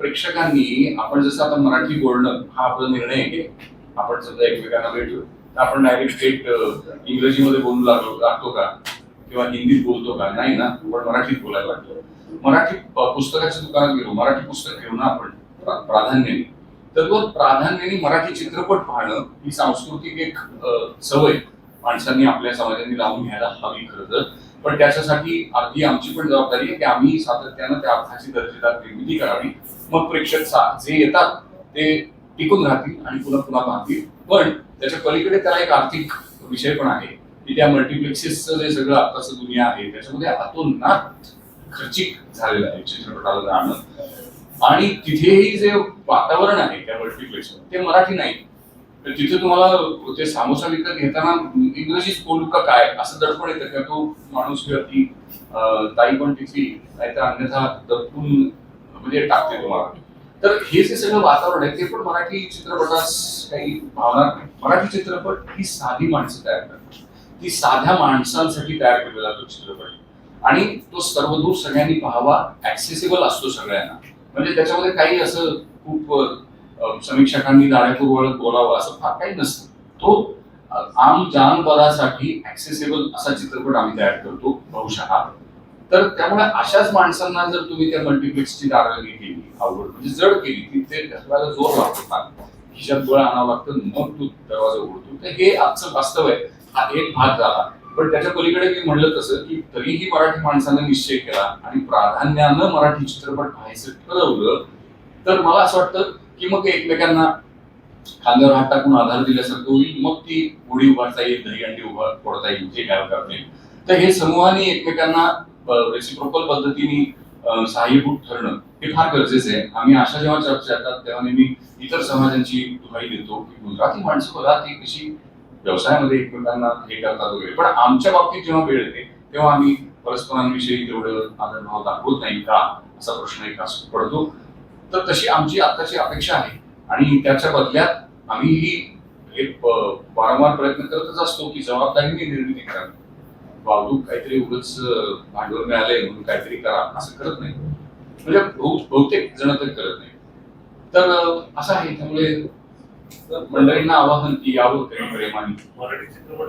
प्रेक्षकांनी आपण जसं आता मराठी बोलणं हा आपला निर्णय आहे. आपण समजा एकमेकांना भेटलो. तर आपण डायरेक्ट स्टेट इंग्रजीमध्ये बोलू लागलो लागतो का? किंवा हिंदीत बोलतो का? नाही ना. आपण मराठीत बोलायला लागतो मराठी पुस्तकाच्या दुकानात गेलो. मराठी पुस्तक घेऊ ना आपण प्राधान्याने तर तो प्राधान्याने मराठी चित्रपट पाहणं ही सांस्कृतिक एक सवय. माणसांनी आपल्या समाजाने लावून घ्यायला हवी खरं तर. पण त्याच्यासाठी आधी आमची पण जबाबदारी आहे की आम्ही सातत्यानं त्या अर्थाची दर्जेदार निर्मिती करावी. मग प्रेक्षक जे येतात ते टिकून राहतील आणि पुन्हा पुन्हा पाहतील. पण त्याच्या पलीकडे त्याला एक आर्थिक विषय पण आहे की त्या मल्टिप्लेक्सेसचं जे सगळं आताचं दुनिया आहे त्याच्यामध्ये अतोनात खर्चिक झालेलं आहे चित्रपटाला जाणं. आणि तिथेही जे वातावरण आहे त्या मल्टिप्लेक्स ते मराठी नाही. तिथे तुम्हाला ते सामोसा विकत घेताना इंग्रजीच बोलू का काय? असं दडपण येतं का? तो माणूस किंवा ती ताई पण तिची नाही तर अन्यथा दडपून म्हणजे टाकते तुम्हाला. तर हे जे सगळं वातावरण आहे ते पण मराठी चित्रपटास काही भावना मराठी चित्रपट ही साधी माणसं तयार करतात. ती साध्या माणसांसाठी तयार केलेला तो चित्रपट. आणि तो सर्वदूर सगळ्यांनी पाहावा ऍक्सेसिबल असतो सगळ्यांना. म्हणजे त्याच्यामध्ये काही असं खूप समीक्षकांनी दाण्यापूर वळत बोलावं असं फार काही नसतं. तो आम जानपदासाठी ऍक्सेसिबल असा चित्रपट आम्ही तयार करतो बहुशः. तर त्यामुळे अशाच माणसांना जर तुम्ही त्या मल्टिप्लेक्सची दारवाही केली आवड म्हणजे जड केली की ते ढकलायला जोर लागतो खिशात गोळा आणावं लागतं मग तू दरवाजा उघडतो. तर हे आजचं वास्तव आहे. हा एक भाग झाला. पण त्याच्या पलीकडे मी म्हणलं तसं की तरीही मराठी माणसानं निश्चय केला आणि प्राधान्यानं मराठी चित्रपट पाहायचं ठरवलं तर मला असं वाटतं की मग एकमेकांना खांद्यावर हात टाकून आधार दिल्यासारखं होईल. मग ती उडी उभारता येईल दही अंडी उभा फोडता येईल जे काय करता येईल तर हे समूहाने एकमेकांना रेसिप्रोकल पद्धतीने सहाय्यभूत ठरणं हे फार गरजेचं आहे. आम्ही अशा जेव्हा चर्चा येतात तेव्हा नेहमी इतर समाजांची दुहाई देतो की गुजराती माणसं बघा ती कशी व्यवसायामध्ये एकमेकांना हे करतात वगैरे. पण आमच्या बाबतीत जेव्हा वेळ येते तेव्हा आम्ही परस्परांविषयी तेवढं आदरभाव दाखवत नाही का? असा प्रश्न एक असतो पडतो. तर तशी आमची आताची अपेक्षा आहे. आणि त्याच्या बदल्यात आम्ही ही एक वारंवार प्रयत्न करतच असतो की जबाबदारीने निर्मिती करावी वावडूक काहीतरी उगाच भांडवल मिळालंय म्हणून काहीतरी करा असं करत नाही. म्हणजे बहुतेक जण तर करत नाही. तर असं आहे. त्यामुळे मंडळींना आवाहन की यावं प्रेमाने मराठी चित्रपट